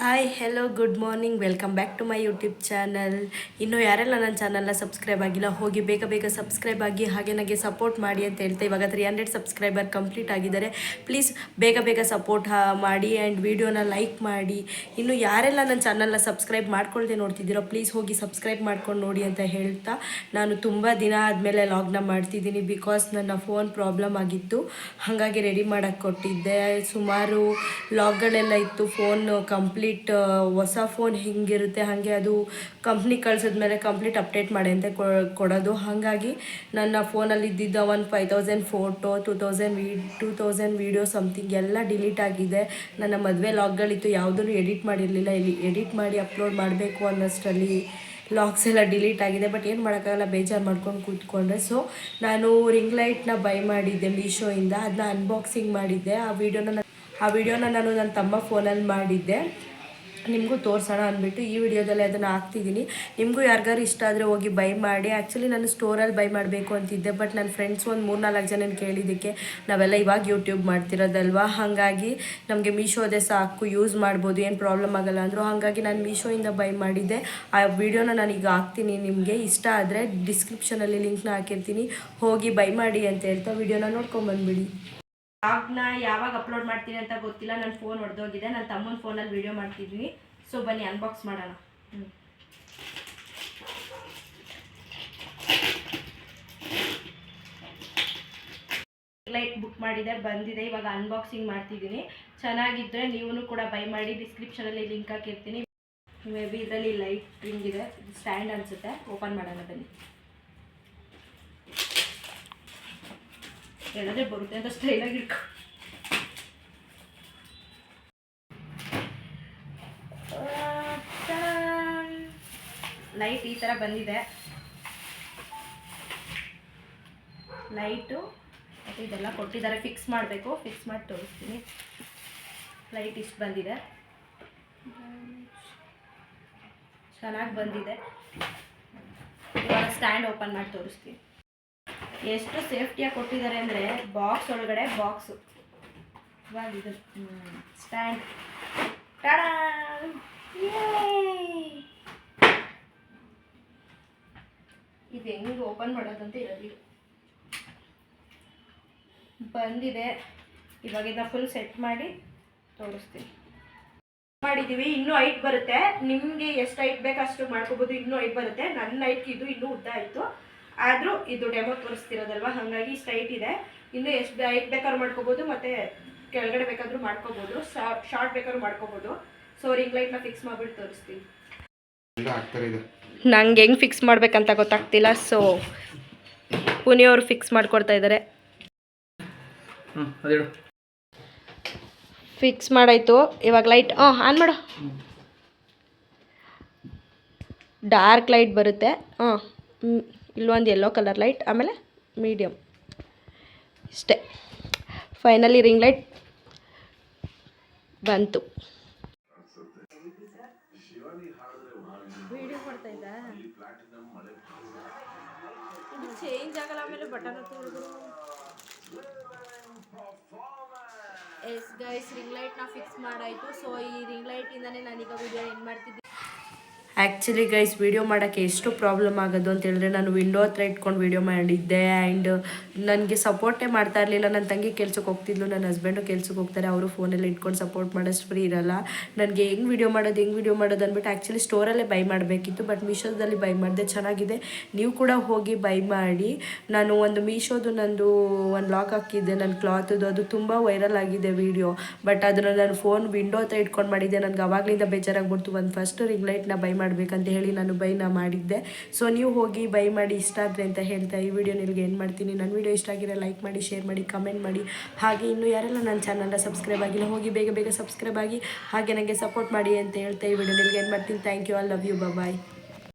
Hi hello good morning welcome back to my YouTube channel ಇನ್ನು ಯಾರೆಲ್ಲ ನನ್ನ ಚಾನಲ್ನ ಸಬ್ಸ್ಕ್ರೈಬ್ ಆಗಿಲ್ಲ, ಹೋಗಿ ಬೇಗ ಬೇಗ ಸಬ್ಸ್ಕ್ರೈಬ್ ಆಗಿ ಹಾಗೆ ನನಗೆ ಸಪೋರ್ಟ್ ಮಾಡಿ ಅಂತ ಹೇಳ್ತಾ ಇವಾಗ ತ್ರೀ ಹಂಡ್ರೆಡ್ ಸಬ್ಸ್ಕ್ರೈಬರ್ ಕಂಪ್ಲೀಟ್ ಆಗಿದ್ದಾರೆ. ಪ್ಲೀಸ್ ಬೇಗ ಬೇಗ ಸಪೋರ್ಟ್ ಮಾಡಿ ಆ್ಯಂಡ್ ವೀಡಿಯೋನ ಲೈಕ್ ಮಾಡಿ. ಇನ್ನು ಯಾರೆಲ್ಲ ನನ್ನ ಚಾನಲ್ನ ಸಬ್ಸ್ಕ್ರೈಬ್ ಮಾಡ್ಕೊಳ್ದೆ ನೋಡ್ತಿದ್ದೀರೋ ಪ್ಲೀಸ್ ಹೋಗಿ ಸಬ್ಸ್ಕ್ರೈಬ್ ಮಾಡ್ಕೊಂಡು ನೋಡಿ ಅಂತ ಹೇಳ್ತಾ ನಾನು ತುಂಬ ದಿನ ಆದಮೇಲೆ ಲಾಗ್ನ ಮಾಡ್ತಿದ್ದೀನಿ ಬಿಕಾಸ್ ನನ್ನ ಫೋನ್ ಪ್ರಾಬ್ಲಮ್ ಆಗಿತ್ತು. ಹಾಗಾಗಿ ರೆಡಿ ಮಾಡೋಕ್ಕೆ ಕೊಟ್ಟಿದ್ದೆ. ಸುಮಾರು ಲಾಗ್ಗಳೆಲ್ಲ ಇತ್ತು ಫೋನ್ ಕಂಪ್ಲೀಟ್ ಹೊಸ ಫೋನ್ ಹಿಂಗಿರುತ್ತೆ, ಹಾಗೆ ಅದು ಕಂಪ್ನಿ ಕಳ್ಸಿದ್ಮೇಲೆ ಕಂಪ್ಲೀಟ್ ಅಪ್ಡೇಟ್ ಮಾಡಿ ಅಂತ ಕೊಡೋದು. ಹಾಗಾಗಿ ನನ್ನ ಫೋನಲ್ಲಿ ಇದ್ದಿದ್ದ ಒಂದು five thousand photo, two thousand V, two thousand video something ಎಲ್ಲ ಡಿಲೀಟ್ ಆಗಿದೆ. ನನ್ನ ಮದುವೆ ಲಾಗ್ಗಳಿತ್ತು, ಯಾವುದನ್ನು ಎಡಿಟ್ ಮಾಡಿರಲಿಲ್ಲ. ಇಲ್ಲಿ ಎಡಿಟ್ ಮಾಡಿ ಅಪ್ಲೋಡ್ ಮಾಡಬೇಕು ಅನ್ನೋಷ್ಟರಲ್ಲಿ ಲಾಕ್ಸ್ ಎಲ್ಲ ಡಿಲೀಟ್ ಆಗಿದೆ. ಬಟ್ ಏನು ಮಾಡೋಕ್ಕಾಗಲ್ಲ, ಬೇಜಾರು ಮಾಡ್ಕೊಂಡು ಕೂತ್ಕೊಂಡ್ರೆ ಸೊ ನಾನು ರಿಂಗ್ ಲೈಟ್ನ ಬೈ ಮಾಡಿದ್ದೆ ಮೀಶೋಯಿಂದ. ಅದನ್ನ ಅನ್ಬಾಕ್ಸಿಂಗ್ ಮಾಡಿದ್ದೆ. ಆ ವಿಡಿಯೋನ ಆ ವಿಡಿಯೋನ ನಾನು ನನ್ನ ತಮ್ಮ ಫೋನಲ್ಲಿ ಮಾಡಿದ್ದೆ. ನಿಮಗೂ ತೋರಿಸೋಣ ಅಂದ್ಬಿಟ್ಟು ಈ ವಿಡಿಯೋದಲ್ಲಿ ಅದನ್ನು ಹಾಕ್ತಿದ್ದೀನಿ. ನಿಮಗೂ ಯಾರಿಗಾರು ಇಷ್ಟ ಆದರೆ ಹೋಗಿ ಬೈ ಮಾಡಿ. ಆ್ಯಕ್ಚುಲಿ ನಾನು ಸ್ಟೋರಲ್ಲಿ ಬೈ ಮಾಡಬೇಕು ಅಂತಿದ್ದೆ ಬಟ್ ನನ್ನ ಫ್ರೆಂಡ್ಸ್ ಒಂದು ಮೂರು ನಾಲ್ಕು ಜನ ಕೇಳಿದ್ದಕ್ಕೆ ನಾವೆಲ್ಲ ಇವಾಗ ಯೂಟ್ಯೂಬ್ ಮಾಡ್ತಿರೋದಲ್ವಾ? ಹಾಗಾಗಿ ನಮಗೆ ಮೀಶೋದೇ ಸಾಕು ಯೂಸ್ ಮಾಡ್ಬೋದು, ಏನು ಪ್ರಾಬ್ಲಮ್ ಆಗಲ್ಲ ಅಂದರು. ಹಾಗಾಗಿ ನಾನು ಮೀಶೋಯಿಂದ ಬೈ ಮಾಡಿದ್ದೆ. ಆ ವಿಡಿಯೋನ ನಾನೀಗ ಹಾಕ್ತೀನಿ. ನಿಮಗೆ ಇಷ್ಟ ಆದರೆ ಡಿಸ್ಕ್ರಿಪ್ಷನಲ್ಲಿ ಲಿಂಕ್ನ ಹಾಕಿರ್ತೀನಿ. ಹೋಗಿ ಬೈ ಮಾಡಿ ಅಂತ ಹೇಳ್ತಾ ವಿಡಿಯೋನ ನೋಡ್ಕೊಂಬಂದ್ಬಿಡಿ ಬ್ಲಾಗ್ನ ಯಾವಾಗ ಅಪ್ಲೋಡ್ ಮಾಡ್ತೀನಿ ಅಂತ ಗೊತ್ತಿಲ್ಲ. ನನ್ನ ಫೋನ್ ಹೊಡೆದೋಗಿದೆ ನನ್ನ ತಮ್ಮನ ಫೋನಲ್ಲಿ ವಿಡಿಯೋ ಮಾಡ್ತಿದ್ವಿ. ಸೊ ಬನ್ನಿ ಅನ್ಬಾಕ್ಸ್ ಮಾಡೋಣ. ಲೈಟ್ ಬುಕ್ ಮಾಡಿದೆ, ಬಂದಿದೆ. ಇವಾಗ ಅನ್ಬಾಕ್ಸಿಂಗ್ ಮಾಡ್ತಿದ್ದೀನಿ. ಚೆನ್ನಾಗಿದ್ದರೆ ನೀವು ಕೂಡ ಬೈ ಮಾಡಿ ಡಿಸ್ಕ್ರಿಪ್ಷನಲ್ಲಿ ಲಿಂಕ್ ಹಾಕಿರ್ತೀನಿ. ಮೇ ಬಿ ಇದರಲ್ಲಿ ಲೈಟ್ ರಿಂಗ್ ಇದೆ. ಸ್ಟ್ಯಾಂಡ್ ಅನಿಸುತ್ತೆ. ಓಪನ್ ಮಾಡೋಣ, ಬನ್ನಿ. ಹೇಳಿದ್ರೆ ಬರುತ್ತೆ ಅಂತ ಸ್ಟೈಲಾಗಿ ಇಟ್ಕೊ ಲೈಟ್ ಈ ಥರ ಬಂದಿದೆ. ಲೈಟು ಮತ್ತು ಇದೆಲ್ಲ ಕೊಟ್ಟಿದ್ದಾರೆ. ಫಿಕ್ಸ್ ಮಾಡಬೇಕು. ಫಿಕ್ಸ್ ಮಾಡಿ ತೋರಿಸ್ತೀನಿ. ಲೈಟ್ ಇಷ್ಟು ಬಂದಿದೆ. ಚೆನ್ನಾಗಿ ಬಂದಿದೆ. ಇವಾಗ ಸ್ಟ್ಯಾಂಡ್ ಓಪನ್ ಮಾಡಿ ತೋರಿಸ್ತೀನಿ. ಎಷ್ಟು ಸೇಫ್ಟಿಯಾಗಿ ಕೊಟ್ಟಿದ್ದಾರೆ ಅಂದರೆ ಬಾಕ್ಸ್ ಒಳಗಡೆ ಬಾಕ್ಸು ಇವಾಗ ಇದು ಸ್ಟ್ಯಾಂಡ್ ಟಾಡಾ ಇದು ಹೆಂಗೆ ಓಪನ್ ಮಾಡೋದಂತ ಇರೋದು. ಬಂದಿದೆ. ಇವಾಗ ಇದನ್ನ ಫುಲ್ ಸೆಟ್ ಮಾಡಿ ತೋರಿಸ್ತೀನಿ. ಮಾಡಿದ್ದೀವಿ ಇನ್ನೂ ಹೈಟ್ ಬರುತ್ತೆ. ನಿಮಗೆ ಎಷ್ಟು ಹೈಟ್ ಬೇಕು ಅಷ್ಟು ಮಾಡ್ಕೋಬೋದು. ಇನ್ನೂ ಹೈಟ್ ಬರುತ್ತೆ. ನನ್ನ ಹೈಟ್ ಇದು ಇನ್ನೂ ಉದ್ದ ಆಯಿತು. ಆದರೂ ಇದು ಡೆಮೋ ತೋರಿಸ್ತಿರೋದಲ್ವ? ಹಾಗಾಗಿ ಸ್ಟ್ರೈಟ್ ಇದೆ. ಇನ್ನು ಎಷ್ಟು ಹೈಟ್ ಬೇಕಾದ್ರೂ ಮಾಡ್ಕೋಬೋದು ಮತ್ತು ಕೆಳಗಡೆ ಬೇಕಾದರೂ ಮಾಡ್ಕೋಬೋದು ಶಾರ್ಟ್ ಬೇಕಾದ್ರೂ ಮಾಡ್ಕೋಬೋದು. ಸೊ ರಿಂಗ್ ಲೈಟ್ನ ಫಿಕ್ಸ್ ಮಾಡಿಬಿಟ್ಟು ತೋರಿಸ್ತೀನಿ. ನಂಗೆ ಹೆಂಗೆ ಫಿಕ್ಸ್ ಮಾಡ್ಬೇಕಂತ ಗೊತ್ತಾಗ್ತಿಲ್ಲ ಸೊ ಪುನಿಯವರು ಫಿಕ್ಸ್ ಮಾಡ್ಕೊಡ್ತಾ ಇದ್ದಾರೆ ಫಿಕ್ಸ್ ಮಾಡಾಯ್ತು. ಇವಾಗ ಲೈಟ್ ಹಾಂ ಆನ್ ಮಾಡು. ಡಾರ್ಕ್ ಲೈಟ್ ಬರುತ್ತೆ. ಹಾಂ ಇಲ್ಲೊಂದು ಯೆಲ್ಲೋ ಕಲರ್ ಲೈಟ್ ಆಮೇಲೆ ಮೀಡಿಯಮ್ ಇಷ್ಟೇ. ಫೈನಲಿ ರಿಂಗ್ ಲೈಟ್ ಬಂತು. ಚೇಂಜ್ ಆಗಲ್ಲ, ಆಮೇಲೆ ಬಟನ್ ಹೊಡೆದ್ರು ಎಸ್ ಗೈಸ್ ರಿಂಗ್ ಲೈಟ್ನ ಫಿಕ್ಸ್ ಮಾಡಾಯಿತು. ಸೊ ಈ ರಿಂಗ್ ಲೈಟಿಂದನೇ ನಾನೀಗ ವಿಡಿಯೋ ಏನು ಮಾಡ್ತಿದ್ದೆ. ಆ್ಯಕ್ಚುಲಿ ಗೈಸ್ ವಿಡಿಯೋ ಮಾಡೋಕ್ಕೆ ಎಷ್ಟು ಪ್ರಾಬ್ಲಮ್ ಆಗೋದು ಅಂತ ಹೇಳಿದ್ರೆ ನಾನು ವಿಂಡೋ ಹತ್ರ ಇಟ್ಕೊಂಡು ವಿಡಿಯೋ ಮಾಡಿದ್ದೆ ಆ್ಯಂಡ್ ನನಗೆ ಸಪೋರ್ಟೇ ಮಾಡ್ತಾ ಇರಲಿಲ್ಲ. ನನ್ನ ತಂಗಿ ಕೆಲ್ಸಕ್ಕೆ ಹೋಗ್ತಿದ್ಲು ನನ್ನ ಹಸ್ಬೆಂಡು ಕೆಲ್ಸಕ್ಕೆ ಹೋಗ್ತಾರೆ, ಅವರು ಫೋನಲ್ಲಿ ಇಟ್ಕೊಂಡು ಸಪೋರ್ಟ್ ಮಾಡೋಷ್ಟು ಫ್ರೀ ಇರಲ್ಲ. ನನಗೆ ಹೆಂಗೆ ವಿಡಿಯೋ ಮಾಡೋದು, ಹೆಂಗೆ ವಿಡಿಯೋ ಮಾಡೋದು ಅಂದ್ಬಿಟ್ಟು ಆ್ಯಕ್ಚುಲಿ ಸ್ಟೋರಲ್ಲೇ ಬೈ ಮಾಡಬೇಕಿತ್ತು ಬಟ್ ಮೀಶೋದಲ್ಲಿ ಬೈ ಮಾಡಿದೆ, ಚೆನ್ನಾಗಿದೆ. ನೀವು ಕೂಡ ಹೋಗಿ ಬೈ ಮಾಡಿ. ನಾನು ಒಂದು ಮೀಶೋದು ನಂದು ಒಂದು ಲಾಕ್ ಹಾಕಿದ್ದೆ, ನನ್ನ ಕ್ಲಾತದು ಅದು ತುಂಬ ವೈರಲ್ ಆಗಿದೆ ವಿಡಿಯೋ ಬಟ್ ಅದನ್ನು ನಾನು ಫೋನ್ ವಿಂಡೋ ಹತ್ರ ಇಟ್ಕೊಂಡು ಮಾಡಿದ್ದೆ. ನನಗೆ ಅವಾಗಲಿಂದ ಬೇಜಾರಾಗ್ಬಿಡ್ತು. ಒಂದು ಫಸ್ಟ್ ರಿಂಗ್ ಲೈಟ್ನ ಬೈ ಮಾಡಬೇಕಂತ ಹೇಳಿ ನಾನು ಬೈನ ಮಾಡಿದ್ದೆ. ಸೊ ನೀವು ಹೋಗಿ ಬೈ ಮಾಡಿ ಇಷ್ಟ ಆದರೆ ಅಂತ ಹೇಳ್ತಾ ಈ ವಿಡಿಯೋ ನಿಮಗೆ ಏನು ಮಾಡ್ತೀನಿ. ನನ್ನ ವಿಡಿಯೋ ಇಷ್ಟ ಆಗಿರೋ ಲೈಕ್ ಮಾಡಿ ಶೇರ್ ಮಾಡಿ ಕಮೆಂಟ್ ಮಾಡಿ. ಹಾಗೆ ಇನ್ನು ಯಾರೆಲ್ಲ ನನ್ನ ಚಾನಲ್ನ ಸಬ್ಸ್ಕ್ರೈಬ್ ಆಗಿಲ್ಲ, ಹೋಗಿ ಬೇಗ ಬೇಗ ಸಬ್ಸ್ಕ್ರೈಬ್ ಆಗಿ ಹಾಗೆ ನನಗೆ ಸಪೋರ್ಟ್ ಮಾಡಿ ಅಂತ ಹೇಳ್ತಾ ಈ ವಿಡಿಯೋ ನಿಮಗೆ ಏನು ಮಾಡ್ತೀನಿ. Thank you all love you bye